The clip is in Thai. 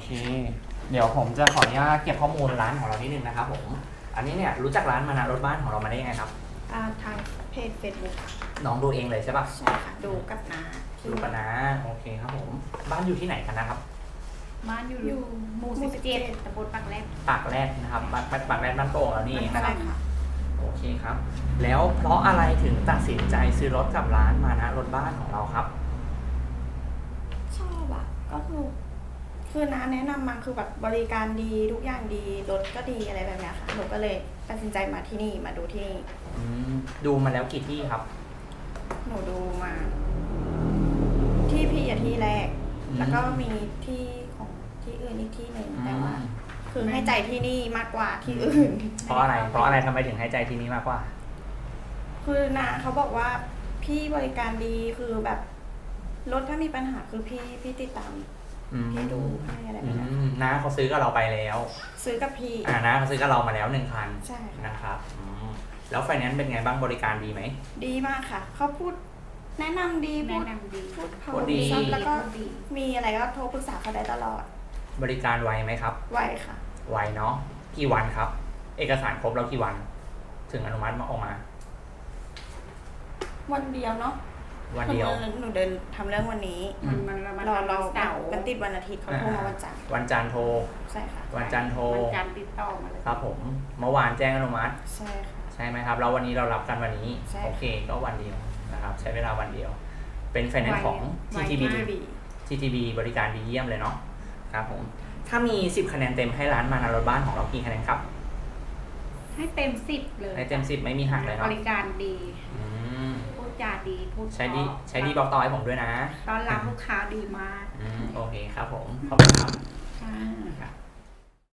เค เดี๋ยวผมจะขออนุญาตเก็บข้อมูลร้านของเรานิดนึงนะครับผมอันนี้เนี่ยรู้จักร้านมานานรถบ้านของเรามาได้ยังไงครับ อ่าทางเพจเฟซบุ๊กน้องดูเองเลยใช่ปะใช่ค่ะดูกับนาที่ดูกันนะโอเคครับผมบ้านอยู่ที่ไหนกันนะครับบ้านอยู่อยู่หมู่หมู่สิบเจ็ดตำบลปากแรกปากแรกนะครับปากปากปากแรกบ้านโป่งแล้วนี่นะคใช่รับค่ะโอเคครับ แล้วเพราะอะไรถึงตัดสินใจซื้อรถกับร้านมานะรถบ้านของเราครับ ชอบอะก็คือ คือน้าแนะนำมาคือแบบบริการดีทุกอย่างดีรถก็ดีอะไรแบบเนี้ยค่ะหนูก็เลยตัดสินใจมาที่นี่มาดูที่นี่อืมดูมาแล้วกี่ที่ครับ หนูดูมา ที่พี่อะที่แรก อืม แล้วก็มีที่ของที่อื่นอีกที่หนึ่งแต่ว่าอืมคือให้ใจที่นี่มากกว่าที่อื่น เพราะอะไร เพราะอะไรทำไมถึงให้ใจที่นี้มากกว่า คือนาเขาบอกว่าพี่บริการดีคือแบบรถถ้ามีปัญหาคือพี่พี่ติดตาม อืมพี่ดูให้อะไรแบอืบนี้มน้าเขาซื้อกับเราไปแล้ว ซื้อกับพี่ อ่าน้าเขาซื้อกับเรามาแล้วหนึ่งคันใช่ค่ะ นะครับอืมแล้วไฟแนนซ์เป็นไงบ้างบริการดีไหม ดีมากค่ะ เขาพูดแนะนำดีพูแนะดนำดีพูดเขาพูดดี ซับแล้วก็พูดดีมีอะไรก็โทรปรึกษาเขาได้ตลอดบริการไวไหมครับ ไวค่ะ ไวเนาะกี่วันครับ เอกสารครบแล้วกี่วัน ถึงอนุมัติมาออกมา วันเดียวเนาะ วันเดียวคือหนูเดินทำเรื่องวันนี้มันมันมันรอรอเสาร์มันติดวันอาทิตย์เขาโทรมาวันจันทร์วันจันทร์โทร ใช่ค่ะ วันจันทร์โทร วันจันทร์ติดต่อมาเลยครับผม เมื่อวานแจ้งอนุมัติ ใช่ค่ะ ใช่ไหมครับแล้ววันนี้เรารับกันวันนี้ ใช่โอเค ก็วันเดียวนะครับ ใช้เวลาวันเดียว เป็นไฟแนนซ์ของไว TTB มากดี TTB บริการดีเยี่ยมเลยเนาะ ครับผม ถ้ามี 10 คะแนนเต็มให้ร้านมานารถบ้านของเรากี่คะแนนครับ ให้เต็มสิบเลยให้เต็ม 10 ไม่มีหักเลยบเนาะริการดี อืมพูดจาดีพูดใช้ดีเพราะใช้ดีบอกต่อให้ผมด้วยนะต้อนรับลูกค้าดีมากอืมโอเคครับผมขอบคุณครับ ค่ะ ครับ